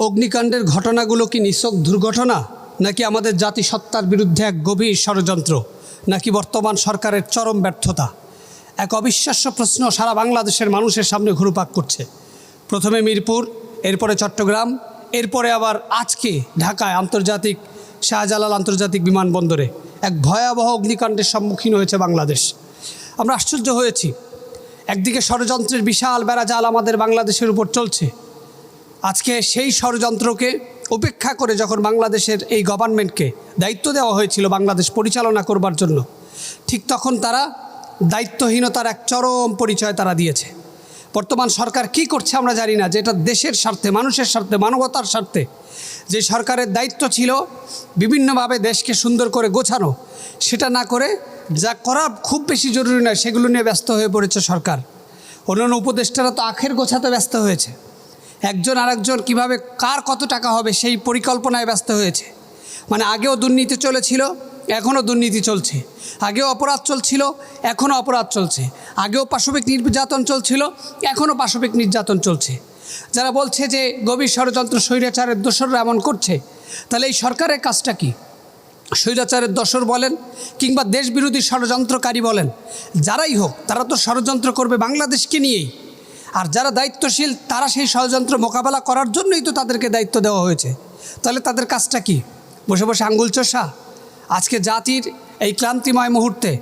অগ্নিকাণ্ডের ঘটনাগুলো কি নিছক দুর্ঘটনা? নাকি আমাদের জাতিসত্তার বিরুদ্ধে এক গভীর ষড়যন্ত্র? নাকি বর্তমান সরকারের চরম ব্যর্থতা? এক অবিশ্বাস্য প্রশ্ন সারা বাংলাদেশের মানুষের সামনে ঘুরুপাক করছে। প্রথমে মিরপুর, এরপরে চট্টগ্রাম, এরপরে আবার আজকে ঢাকায় আন্তর্জাতিক শাহজালাল আন্তর্জাতিক বিমানবন্দরে। এক ভয়াবহ অগ্নিকাণ্ডের সম্মুখীন হয়েছে বাংলাদেশ। আমরা আশ্চর্য হয়েছি। একদিকে ষড়যন্ত্রের বিশাল বেড়াজাল আমাদের বাংলাদেশের উপর চলছে। আজকে সেই ষড়যন্ত্রকে উপেক্ষা করে যখন বাংলাদেশের এই গভর্নমেন্টকে দায়িত্ব দেওয়া হয়েছিল বাংলাদেশ পরিচালনা করবার জন্য, ঠিক তখন তারা দায়িত্বহীনতার এক চরম পরিচয় তারা দিয়েছে। বর্তমান সরকার কি করছে আমরা জানি না যে এটা দেশের স্বার্থে, মানুষের স্বার্থে, মানবতার স্বার্থে, যে সরকারের দায়িত্ব ছিল বিভিন্নভাবে দেশকে সুন্দর করে গোছানো, সেটা না করে যা করা খুব বেশি জরুরি নয়, সেগুলো নিয়ে ব্যস্ত হয়ে পড়েছে সরকার। অন্যান্য উপদেষ্টারা তো আখের গোছাতে ব্যস্ত হয়েছে। একজন আরেকজন কীভাবে কার কত টাকা হবে সেই পরিকল্পনায় ব্যস্ত হয়েছে। মানে আগেও দুর্নীতি চলেছিল, এখনও দুর্নীতি চলছে। আগেও অপরাধ চলছিল, এখনও অপরাধ চলছে। আগেও পাশবিক নির্যাতন চলছিল, এখনও পাশবিক নির্যাতন চলছে। যারা বলছে যে গভীর ষড়যন্ত্র স্বৈরাচারের দোসররা এমন করছে, তাহলে এই সরকারের কাজটা কী? স্বৈরাচারের দশর বলেন কিংবা দেশবিরোধী ষড়যন্ত্রকারী বলেন, যারাই হোক, তারা তো ষড়যন্ত্র করবে বাংলাদেশকে নিয়েই। আর যারা দায়িত্বশীল, তারা সেই ষড়যন্ত্র মোকাবেলা করার জন্যই তো তাদেরকে দায়িত্ব দেওয়া হয়েছে। তাহলে তাদের কাজটা কি? বসে বসে আঙ্গুল চষা? আজকে জাতির এই ক্লান্তিময় মুহূর্তে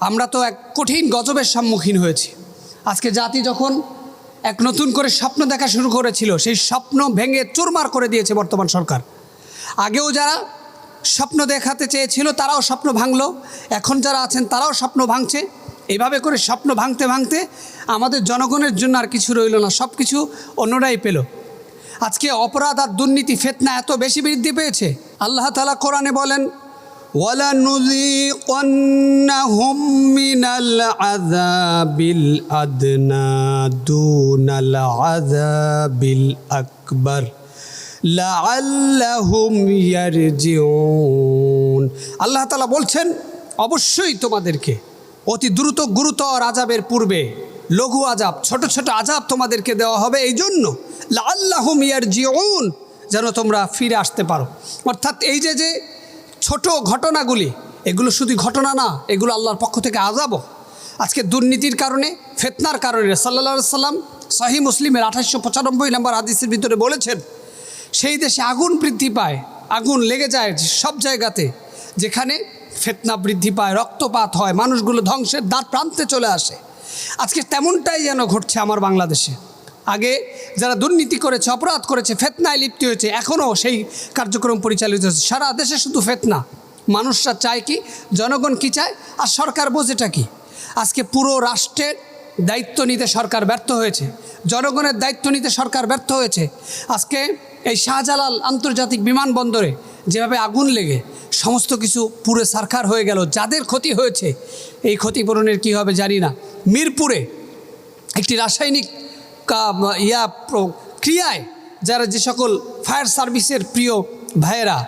আমরা তো এক কঠিন গজবের সম্মুখীন হয়েছি। আজকে জাতি যখন এক নতুন করে স্বপ্ন দেখা শুরু করেছিল, সেই স্বপ্ন ভেঙে চুরমার করে দিয়েছে বর্তমান সরকার। আগেও যারা স্বপ্ন দেখাতে চেয়েছিল, তারাও স্বপ্ন ভাঙলো। এখন যারা আছেন, তারাও স্বপ্ন ভাঙছে। এভাবে করে স্বপ্ন ভাঙতে ভাঙতে আমাদের জনগণের জন্য আর কিছু রইল না সব কিছু অন্যরাই পেল আজকে অপরাধ আর দুর্নীতি ফেতনা এত বেশি বৃদ্ধি পেয়েছে আল্লাহ তালা কোরআনে বলেন وَلَنُذِيقَنَّهُم مِّنَ الْعَذَابِ الْأَدْنَى دُونَ الْعَذَابِ الْأَكْبَرِ লাআল্লাহুম ইয়ারজিউন আল্লাহ তাআলা বলছেন অবশ্যই তোমাদেরকে অতি দ্রুত গুরুতর আজাবের পূর্বে লঘু আজাব ছোট ছোট আজাব তোমাদেরকে দেওয়া হবে এই জন্য লাআল্লাহুম ইয়ারজিউন, যেন তোমরা ফিরে আসতে পারো। অর্থাৎ এই যে যে ছোট ঘটনাগুলি, এগুলো শুধু ঘটনা না, এগুলো আল্লাহর পক্ষ থেকে আজাবও আজকে দুর্নীতির কারণে, ফেতনার কারণে সাল্লা সাল্লাম সহি মুসলিমের আঠাশশো পঁচানব্বই নম্বর হাদিসের ভিতরে বলেছেন, সেই দেশে আগুন বৃদ্ধি পায়, আগুন লেগে যায় সব জায়গাতে, যেখানে ফেতনা বৃদ্ধি পায়, রক্তপাত হয়, মানুষগুলো ধ্বংসের দাঁত প্রান্তে চলে আসে। আজকে তেমনটাই যেন ঘটছে আমার বাংলাদেশে। আগে যারা দুর্নীতি করেছে, অপরাধ করেছে, ফেতনায় লিপ্ত হয়েছে, এখনও সেই কার্যক্রম পরিচালিত হচ্ছে। সারা দেশে শুধু ফেতনা। মানুষরা চায় কি, জনগণ কি চায়, আর সরকার বোঝেটা কি? আজকে পুরো রাষ্ট্রের দায়িত্ব নিতে সরকার ব্যর্থ হয়েছে। জনগণের দায়িত্ব নিতে সরকার ব্যর্থ হয়েছে। আজকে এই শাহজালাল আন্তর্জাতিক বিমানবন্দরে যেভাবে আগুন লেগে সমস্ত কিছু পুরো সারকার হয়ে গেল। যাদের ক্ষতি হয়েছে, এই ক্ষতিপূরণের কী হবে জানি না। মিরপুরে একটি রাসায়নিক ইয়া ক্রিয়ায় যারা যে সকল ফায়ার সার্ভিসের প্রিয় ভাইয়েরা,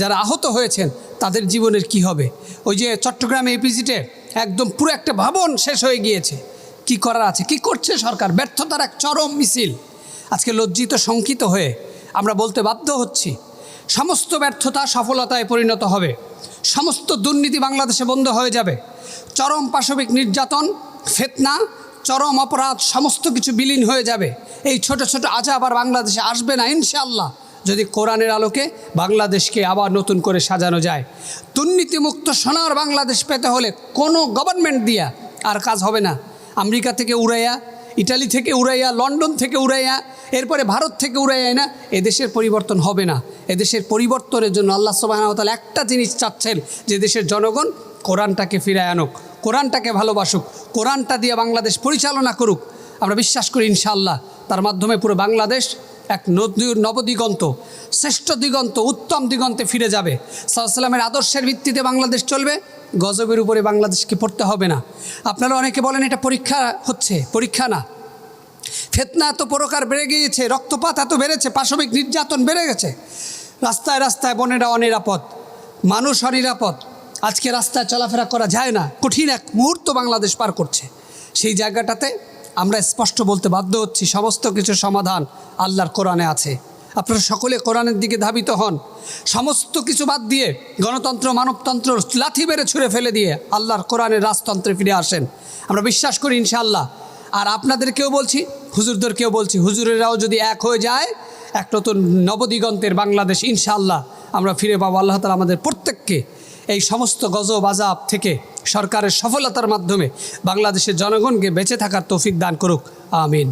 যারা আহত হয়েছেন, তাদের জীবনের কি হবে? ওই যে চট্টগ্রামে এপিজিটে একদম পুরো একটা ভবন শেষ হয়ে গিয়েছে। কি করার আছে? কি করছে সরকার? ব্যর্থতার এক চরম মিছিল। আজকে লজ্জিত, শঙ্কিত হয়ে আমরা বলতে বাধ্য হচ্ছি সমস্ত ব্যর্থতা সফলতায় পরিণত হবে। সমস্ত দুর্নীতি বাংলাদেশে বন্ধ হয়ে যাবে। চরম পাশবিক নির্যাতন, ফেতনা, চরম অপরাধ, সমস্ত কিছু বিলীন হয়ে যাবে। এই ছোট ছোট আজাব আবার বাংলাদেশে আসবে না, ইনশাআল্লাহ। যদি কোরআনের আলোকে বাংলাদেশকে আবার নতুন করে সাজানো যায়। দুর্নীতিমুক্ত সোনার বাংলাদেশ পেতে হলে কোনো গভর্নমেন্ট দিয়া আর কাজ হবে না। আমেরিকা থেকে উড়াইয়া ইটালি থেকে উড়াইয়া, লন্ডন থেকে উড়াইয়া, এরপরে ভারত থেকে উড়াইয়া না এদেশের পরিবর্তন হবে না। এদেশের পরিবর্তনের জন্য আল্লাহ সুবাহতাল একটা জিনিস চাচ্ছেন যে দেশের জনগণ কোরআনটাকে ফিরায় আনুক, কোরআনটাকে ভালোবাসুক, কোরআনটা দিয়ে বাংলাদেশ পরিচালনা করুক। আমরা বিশ্বাস করি ইনশাআল্লাহ তার মাধ্যমে পুরো বাংলাদেশ এক নদী- নবদিগন্ত, শ্রেষ্ঠ দিগন্ত, উত্তম দিগন্তে ফিরে যাবে। সাল্লামের আদর্শের ভিত্তিতে বাংলাদেশ চলবে। গজবের উপরে বাংলাদেশকে পড়তে হবে না। আপনারা অনেকে বলেন, এটা পরীক্ষা হচ্ছে, পরীক্ষা না। ফেতনা এত প্রকার বেড়ে গিয়েছে, রক্তপাত এত বেড়েছে, পাশবিক নির্যাতন বেড়ে গেছে। রাস্তায় রাস্তায় বনেরা অনিরাপদ, মানুষ অনিরাপদ। আজকে রাস্তায় চলাফেরা করা যায় না। কঠিন এক মুহূর্ত বাংলাদেশ পার করছে। সেই জায়গাটাতে আমরা স্পষ্ট বলতে বাধ্য হচ্ছি, সমস্ত কিছুর সমাধান আল্লাহর কোরআনে আছে। আপনারা সকলে কোরআনের দিকে ধাবিত হন। সমস্ত কিছু বাদ দিয়ে গণতন্ত্র, মানবতন্ত্র লাথি মেরে ছুঁড়ে ফেলে দিয়ে আল্লাহর কোরআনের রাজতন্ত্রে ফিরে আসেন। আমরা বিশ্বাস করি ইনশাআল্লাহ। আর আপনাদেরকেও বলছি, হুজুরদেরকেও বলছি, হুজুরেরাও যদি এক হয়ে যায়, এক নতুন নবদিগন্তের বাংলাদেশ ইনশাআল্লাহ আমরা ফিরে পাবো। আল্লাহ তালা আমাদের প্রত্যেককে এই সমস্ত গজব আজাব থেকে সরকারের সফলতার মাধ্যমে বাংলাদেশের জনগণকে বেঁচে থাকার তৌফিক দান করুক। আমিন।